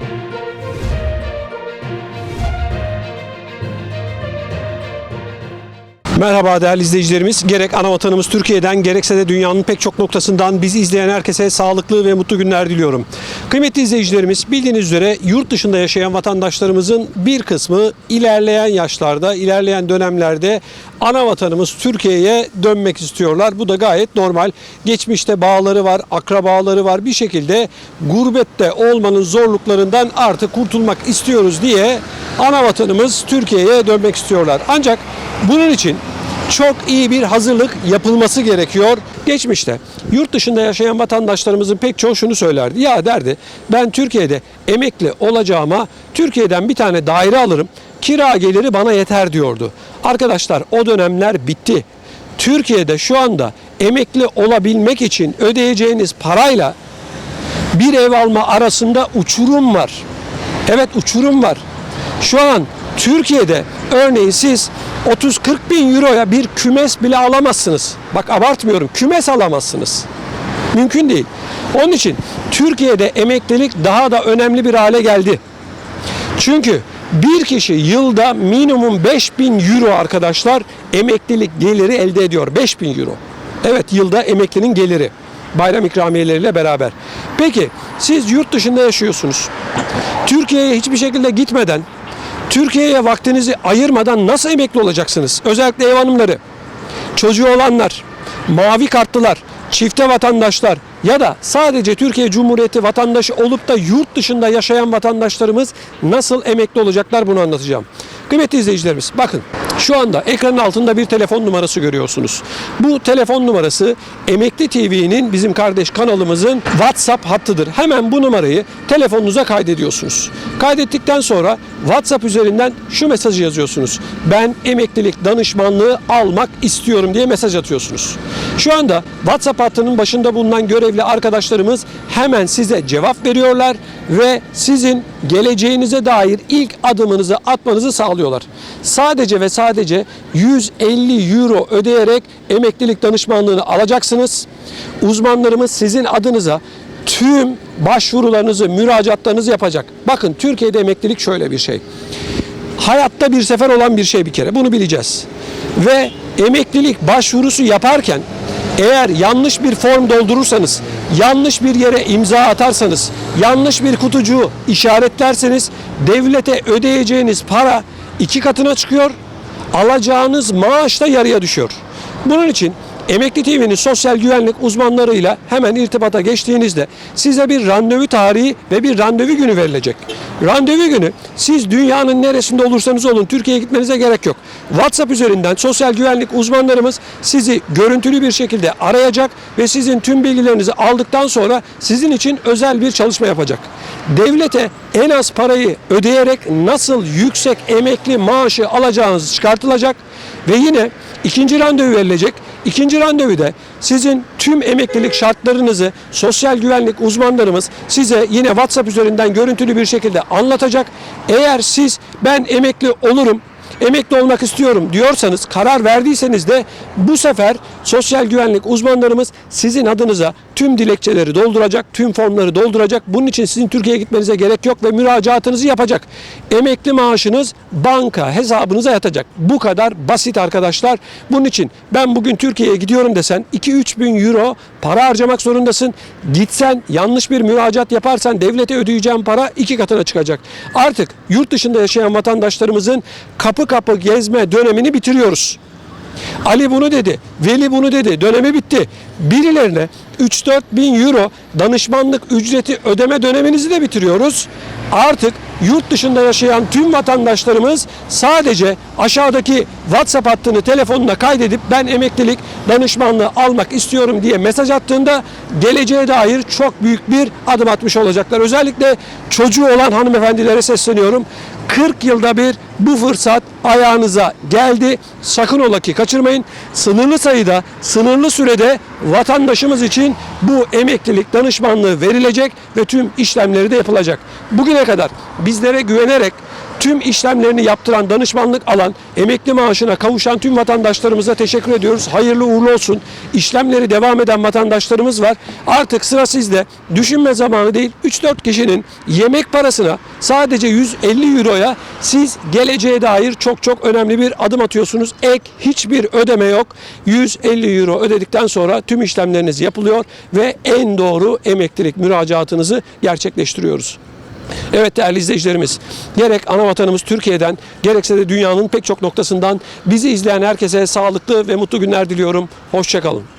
Música Merhaba değerli izleyicilerimiz. Gerek ana vatanımız Türkiye'den gerekse de dünyanın pek çok noktasından bizi izleyen herkese sağlıklı ve mutlu günler diliyorum. Kıymetli izleyicilerimiz bildiğiniz üzere yurt dışında yaşayan vatandaşlarımızın bir kısmı ilerleyen yaşlarda, ilerleyen dönemlerde ana vatanımız Türkiye'ye dönmek istiyorlar. Bu da gayet normal. Geçmişte bağları var, akrabaları var. Bir şekilde gurbette olmanın zorluklarından artık kurtulmak istiyoruz diye ana vatanımız Türkiye'ye dönmek istiyorlar. Ancak bunun için çok iyi bir hazırlık yapılması gerekiyor. Geçmişte yurt dışında yaşayan vatandaşlarımızın pek çoğu şunu söylerdi. Ya derdi ben Türkiye'de emekli olacağıma Türkiye'den bir tane daire alırım. Kira geliri bana yeter diyordu. Arkadaşlar o dönemler bitti. Türkiye'de şu anda emekli olabilmek için ödeyeceğiniz parayla bir ev alma arasında uçurum var. Evet uçurum var. Şu an Türkiye'de örneğin siz 30-40 bin euroya bir kümes bile alamazsınız. Bak abartmıyorum kümes alamazsınız. Mümkün değil. Onun için Türkiye'de emeklilik daha da önemli bir hale geldi. Çünkü bir kişi yılda minimum 5000 euro arkadaşlar emeklilik geliri elde ediyor. 5000 euro. Evet yılda emeklinin geliri. Bayram ikramiyeleriyle beraber. Peki siz yurt dışında yaşıyorsunuz. Türkiye'ye hiçbir şekilde gitmeden, Türkiye'ye vaktinizi ayırmadan nasıl emekli olacaksınız? Özellikle ev hanımları, çocuğu olanlar, mavi kartlılar, çifte vatandaşlar ya da sadece Türkiye Cumhuriyeti vatandaşı olup da yurt dışında yaşayan vatandaşlarımız nasıl emekli olacaklar bunu anlatacağım. Kıymetli izleyicilerimiz bakın şu anda ekranın altında bir telefon numarası görüyorsunuz. Bu telefon numarası Emekli TV'nin bizim kardeş kanalımızın WhatsApp hattıdır. Hemen bu numarayı telefonunuza kaydediyorsunuz. Kaydettikten sonra WhatsApp üzerinden şu mesajı yazıyorsunuz. Ben emeklilik danışmanlığı almak istiyorum diye mesaj atıyorsunuz. Şu anda WhatsApp hattının başında bulunan görevli arkadaşlarımız hemen size cevap veriyorlar ve sizin geleceğinize dair ilk adımınızı atmanızı sağlıyorlar. Sadece ve sadece 150 euro ödeyerek emeklilik danışmanlığını alacaksınız. Uzmanlarımız sizin adınıza tüm başvurularınızı, müracaatlarınızı yapacak. Bakın Türkiye'de emeklilik şöyle bir şey. Hayatta bir sefer olan bir şey bir kere. Bunu bileceğiz. Ve emeklilik başvurusu yaparken eğer yanlış bir form doldurursanız, yanlış bir yere imza atarsanız, yanlış bir kutucuğu işaretlerseniz devlete ödeyeceğiniz para iki katına çıkıyor, alacağınız maaş da yarıya düşüyor. Bunun için Emekli TV'nin sosyal güvenlik uzmanlarıyla hemen irtibata geçtiğinizde size bir randevu tarihi ve bir randevu günü verilecek. Randevu günü siz dünyanın neresinde olursanız olun Türkiye'ye gitmenize gerek yok. WhatsApp üzerinden sosyal güvenlik uzmanlarımız sizi görüntülü bir şekilde arayacak ve sizin tüm bilgilerinizi aldıktan sonra sizin için özel bir çalışma yapacak. Devlete en az parayı ödeyerek nasıl yüksek emekli maaşı alacağınız çıkartılacak ve yine ikinci randevu verilecek. İkinci randevuda sizin tüm emeklilik şartlarınızı sosyal güvenlik uzmanlarımız size yine WhatsApp üzerinden görüntülü bir şekilde anlatacak. Eğer siz ben emekli olurum emekli olmak istiyorum diyorsanız karar verdiyseniz de bu sefer sosyal güvenlik uzmanlarımız sizin adınıza tüm dilekçeleri dolduracak, tüm formları dolduracak. Bunun için sizin Türkiye'ye gitmenize gerek yok ve müracaatınızı yapacak. Emekli maaşınız banka hesabınıza yatacak. Bu kadar basit arkadaşlar. Bunun için ben bugün Türkiye'ye gidiyorum desen 2-3 bin euro para harcamak zorundasın. Gitsen yanlış bir müracaat yaparsan devlete ödeyeceğin para iki katına çıkacak. Artık yurt dışında yaşayan vatandaşlarımızın kapı kapı gezme dönemini bitiriyoruz. Ali bunu dedi, Veli bunu dedi, dönemi bitti. Birilerine 3-4 bin euro danışmanlık ücreti ödeme döneminizi de bitiriyoruz. Artık yurt dışında yaşayan tüm vatandaşlarımız sadece aşağıdaki WhatsApp hattını telefonuna kaydedip ben emeklilik danışmanlığı almak istiyorum diye mesaj attığında geleceğe dair çok büyük bir adım atmış olacaklar. Özellikle çocuğu olan hanımefendilere sesleniyorum. 40 yılda bir bu fırsat ayağınıza geldi. Sakın ola ki kaçırmayın. Sınırlı sayıda, sınırlı sürede vatandaşımız için bu emeklilik danışmanlığı verilecek ve tüm işlemleri de yapılacak. Bugüne kadar bizlere güvenerek tüm işlemlerini yaptıran, danışmanlık alan, emekli maaşına kavuşan tüm vatandaşlarımıza teşekkür ediyoruz. Hayırlı uğurlu olsun. İşlemleri devam eden vatandaşlarımız var. Artık sıra sizde. Düşünme zamanı değil. 3-4 kişinin yemek parasına sadece 150 euroya siz geleceğe dair çok çok önemli bir adım atıyorsunuz. Ek hiçbir ödeme yok. 150 euro ödedikten sonra tüm işlemleriniz yapılıyor ve en doğru emeklilik müracaatınızı gerçekleştiriyoruz. Evet değerli izleyicilerimiz, gerek ana vatanımız Türkiye'den, gerekse de dünyanın pek çok noktasından bizi izleyen herkese sağlıklı ve mutlu günler diliyorum. Hoşçakalın.